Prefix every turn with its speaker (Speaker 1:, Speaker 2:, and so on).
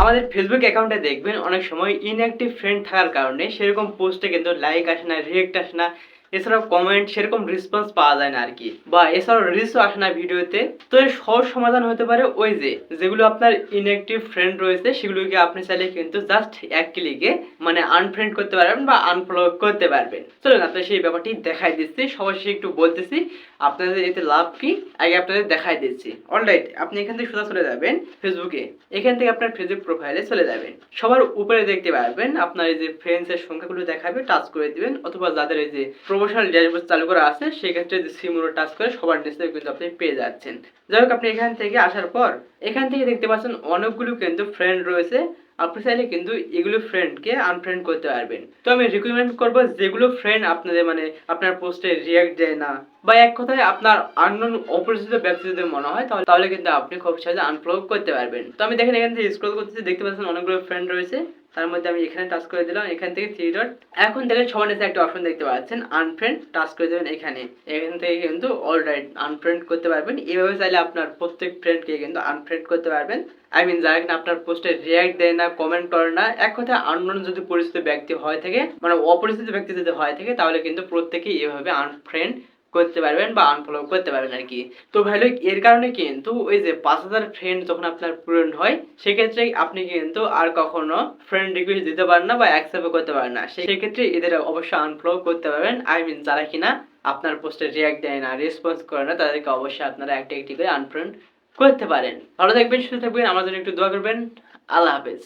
Speaker 1: আমাদের ফেসবুক অ্যাকাউন্টে দেখবেন অনেক সময় ইনঅ্যাক্টিভ ফ্রেন্ড থাকার কারণে সেরকম পোস্টে কিন্তু লাইক আসে না রিয়েক্ট আসে না। এছাড়াও কমেন্ট সেরকম রেসপন্স পাওয়া যায় না আর কি বা এছাড়াও রিলসও আসে না ভিডিওতে। তো এর সহজ সমাধান হতে পারে ওই যে, যেগুলো আপনার ইনঅ্যাক্টিভ ফ্রেন্ড রয়েছে, সেগুলোকে আপনি চাইলে কিন্তু জাস্ট এক ক্লিকে মানে আনফ্রেন্ড করতে পারবেন বা আনফলো করতে পারবেন। চলুন আপনার সেই ব্যাপারটি দেখাই দিচ্ছি। শেষে একটু বলতেছি, আপনাদের এতে লাভ কি? আগে আপনাদের দেখাই দিচ্ছি। অলরাইট আপনি এখান থেকে সোজা চলে যাবেন ফেসবুকে এখান থেকে আপনার ফেসবুক প্রোফাইলে চলে যাবেন। সবার উপরে দেখতে পারবেন, আপনার এই যে ফ্রেন্ডসের সংখ্যাগুলো দেখাবে টাচ করে দিবেন, অথবা যাদের এই যে প্রমোশনাল ড্যাশবোর্ড চালু করা আছে, সেক্ষেত্রে যে সিমুলো টাচ করে সবার নিচে কিন্তু আপনি পেয়ে যাচ্ছেন। যাই হোক, আপনি এখান থেকে আসার পর, এখান থেকে দেখতে পাচ্ছেন অনেকগুলো কিন্তু ফ্রেন্ড রয়েছে। আপনি চাইলে কিন্তু এগুলো ফ্রেন্ডকে আনফ্রেন্ড করতে পারবেন। তো আমি রিকমেন্ড করব যেগুলো ফ্রেন্ড আপনাদের মানে আপনার পোস্টে রিয়াক্ট দেয় না, বা এক কথায় আপনার আননোন অপরিচিত ব্যক্তি যদি মনে হয়, তাহলে তাহলে কিন্তু আপনি খুব সহজে আনফলো করতে পারবেন। তো আমি দেখেন এখান থেকে স্ক্রল করতেছি, দেখতে পাচ্ছেন অনেকগুলো ফ্রেন্ড রয়েছে। তার মধ্যে আমি এখানে টাচ করে দিলাম, এখান থেকে থ্রি ডট এখন দেখেন সবার নিচে একটা অপশন দেখতে পাচ্ছেন আনফ্রেন্ড টাচ করে দেবেন এখানে। এখান থেকে কিন্তু অলরাইট আনফ্রেন্ড করতে পারবেন। এভাবে চাইলে আপনার প্রত্যেক ফ্রেন্ডকে কিন্তু আনফ্রেন্ড করতে পারবেন। আই মিন যারা কিনা আপনার পোস্টে রিয়াক্ট দেয় না কমেন্ট করে না, এক কথায় আননোন যদি পরিচিত ব্যক্তি হয় থাকে মানে অপরিচিত ব্যক্তি যদি হয় থাকে, তাহলে কিন্তু প্রত্যেকেই এভাবে আনফ্রেন্ড করতে পারবেন বা আনফলো করতে পারবেন আর কি। তো ভাই লোক, এর কারণে কিন্তু ওই যে পাঁচ হাজার ফ্রেন্ড যখন আপনার পূরণ হয় সেক্ষেত্রে আপনি কিন্তু আর কখনো ফ্রেন্ড রিকোয়েস্ট দিতে পারেন না বা অ্যাকসেপ্ট করতে পারেন না। সেক্ষেত্রে এদের অবশ্যই আনফলো করতে পারবেন। আই মিন যারা কিনা আপনার পোস্টে রিয়াক্ট দেয় না রেসপন্স করে না তাদেরকে অবশ্যই আপনারা একটা একটি করে আনফ্রেন্ড করতে পারেন। ভালো থাকবেন সুস্থ থাকবেন জন্য একটু দোয়া করবেন। আল্লাহ হাফেজ।